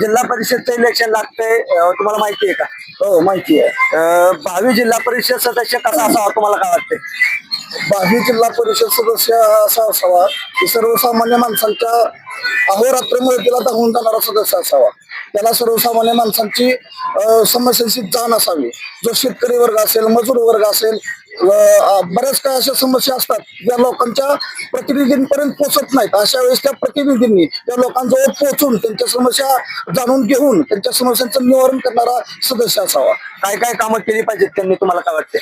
जिल्हा परिषदचं इलेक्शन लागतंय. तुम्हाला माहिती आहे का? हो माहिती आहे. भावी जिल्हा परिषद सदस्य कसा असावा तुम्हाला काय वाटतंय? बाही जिल्हा परिषद सदस्य असा असावा. की सर्वसामान्य माणसांच्या अहोरात्र मदतीला धावून जाणारा सदस्य असावा. त्याला सर्वसामान्य माणसांची अं, समस्यांची जाण असावी. जो शेतकरी वर्ग असेल मजूर वर्ग असेल बऱ्याच काही अशा समस्या असतात ज्या लोकांच्या प्रतिनिधींपर्यंत पोहोचत नाहीत. अशा वेळेस त्या प्रतिनिधींनी त्या लोकांजवळ पोहोचून त्यांच्या समस्या जाणून घेऊन त्यांच्या समस्यांचं निवारण करणारा सदस्य असावा. काय काय कामं केली पाहिजेत त्यांनी तुम्हाला काय वाटते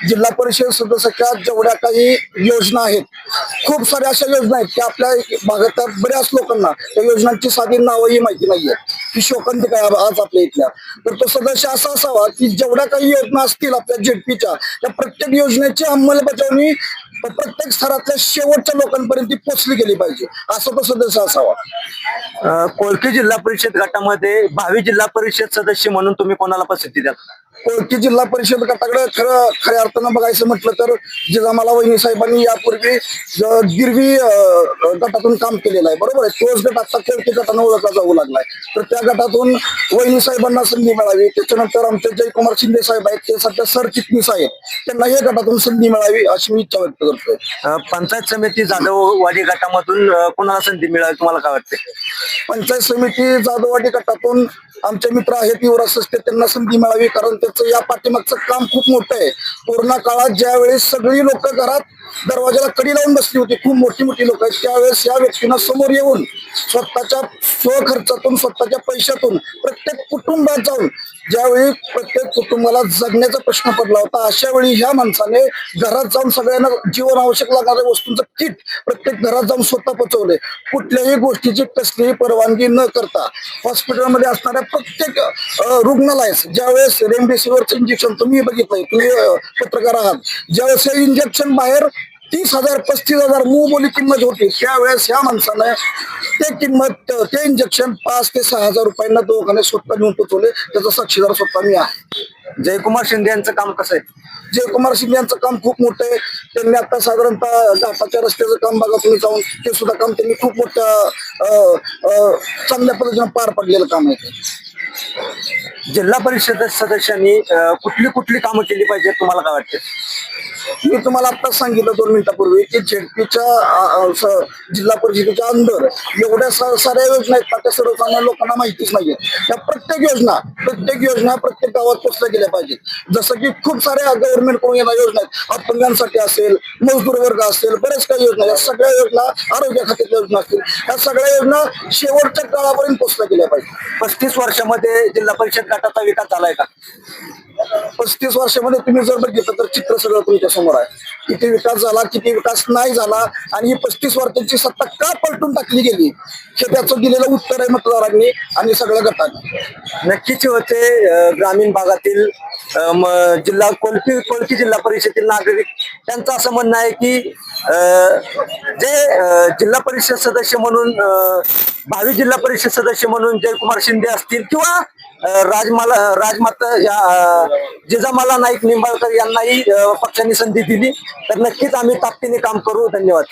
जिल्हा परिषद सदस्याच्या जेवढ्या काही योजना आहेत खूप साऱ्या अशा योजना आहेत की आपल्या भागातल्या बऱ्याच लोकांना त्या योजनांची साधी नावही माहिती नाहीये. की शोकांती काय आज आपल्या इथल्या. तर तो सदस्य असा असावा की जेवढ्या काही योजना असतील आपल्या जेडपीच्या त्या प्रत्येक योजनेची अंमलबजावणी प्रत्येक स्तरातल्या शेवटच्या लोकांपर्यंत पोहोचली पोचली गेली पाहिजे. असा तो सदस्य असावा. कोलकी कोळकी जिल्हा परिषद गटामध्ये भावी जिल्हा परिषद सदस्य म्हणून तुम्ही कोणाला पसंती द्या कोळकी जिल्हा परिषद गटाकडे खरं खऱ्या अर्थानं बघायचं म्हटलं तर जिजामाला वहिनी साहेबांनी यापूर्वी गिरवी गटातून काम केलेलं आहे. बरोबर आहे? तोच गट आता कोळकी गटानं ओळखला जाऊ लागलाय. तर त्या गटातून वहिनी साहेबांना संधी मिळावी. त्याच्यानंतर आमचे जयकुमार शिंदे साहेब आहेत ते सध्या सरचिटणीस आहेत. त्यांना या गटातून संधी मिळावी अशी मी इच्छा व्यक्त करतोय. पंचायत समिती जाधववाडी गटामधून कोणाला संधी मिळावी तुम्हाला काय वाटते पंचायत समिती जाधववाडी गटातून आमचे मित्र आहेत युवराज सस्ते त्यांना संधी मिळावी. कारण त्याचं या पाठीमागचं काम खूप मोठं आहे. कोरोना काळात ज्यावेळेस सगळी लोक घरात दरवाजाला कडी लावून बसली होती खूप मोठी मोठी लोक आहेत. त्यावेळेस या व्यक्तीनं समोर येऊन स्वतःच्या स्वखर्चातून स्वतःच्या पैशातून प्रत्येक कुटुंबात जाऊन ज्यावेळी प्रत्येक कुटुंबाला जगण्याचा प्रश्न पडला होता अशा वेळी ह्या माणसाने घरात जाऊन सगळ्यांना जीवन आवश्यक लागणाऱ्या वस्तूंचं किट प्रत्येक घरात जाऊन स्वतः पोचवले. कुठल्याही गोष्टीची कसलीही परवानगी न करता हॉस्पिटलमध्ये असणाऱ्या प्रत्येक अं, रुग्णालयास ज्यावेळेस रेमडेसिवीरचं इंजेक्शन तुम्ही बघितलंय तुम्ही अं, पत्रकार आहात. ज्यावेळेस हे इंजेक्शन बाहेर तीस हजार पस्तीस हजार बोली किंमत होती त्यावेळेस ह्या माणसानं ते किंमत ते इंजेक्शन पाच ते सहा हजार रुपयांना दोघांनी स्वतः घेऊन पोचवले त्याचा साक्षीदार स्वतः मी आहे. जयकुमार शिंदे यांचं काम कसं आहे? जयकुमार शिंदे यांचं काम खूप मोठं आहे. त्यांनी आता साधारणतः घाटाच्या रस्त्याचं काम बघा तुम्ही जाऊन ते सुद्धा काम त्यांनी खूप अं, चांगल्या पद्धतीनं पार पडलेलं काम आहे. जिल्हा परिषद सदस्यांनी कुठली कुठली कामं केली पाहिजेत तुम्हाला काय वाटते? मी तुम्हाला आत्ताच सांगितलं दोन मिनिटापूर्वी की झेडपीच्या जिल्हा परिषदेच्या अंदर एवढ्या साऱ्या योजना आहेत त्या सर्वसामान्य लोकांना माहितीच नाहीये. त्या प्रत्येक योजना प्रत्येक योजना प्रत्येक गावात पोचल्या गेल्या पाहिजेत. जसं की खूप साऱ्या गव्हर्नमेंटकडून येणाऱ्या योजना आहेत. अपंगांसाठी असेल मजदूर वर्ग असेल बऱ्याच काही योजना या सगळ्या योजना आरोग्य खात्याच्या योजना असतील. या सगळ्या योजना शेवटच्या काळापर्यंत पोचल्या गेल्या पाहिजेत. पस्तीस वर्षामध्ये जिल्हा परिषद गटाचा विकास झालाय का? पस्तीस वर्षामध्ये तुम्ही जर बघितलं तर चित्र सगळं तुमच्यासमोर आहे. किती विकास झाला किती विकास नाही झाला आणि ही पस्तीस वर्षांची सत्ता का पलटून टाकली गेली? हे त्याचं दिलेलं उत्तर आहे मतदारांनी आणि सगळ्या गटांनी. नक्कीच होते ग्रामीण भागातील जिल्हा कोलपी कोलकी जिल्हा परिषदेतील नागरिक त्यांचं असं म्हणणं आहे की अं, जे जिल्हा परिषद सदस्य म्हणून अं, भावी जिल्हा परिषद सदस्य म्हणून जयकुमार शिंदे असतील किंवा राजमाला राजमाता या जिजामाला नाईक निंबाळकर यांनाही पक्षाने संधी दिली. तर नक्कीच आम्ही ताकदीने काम करू. धन्यवाद.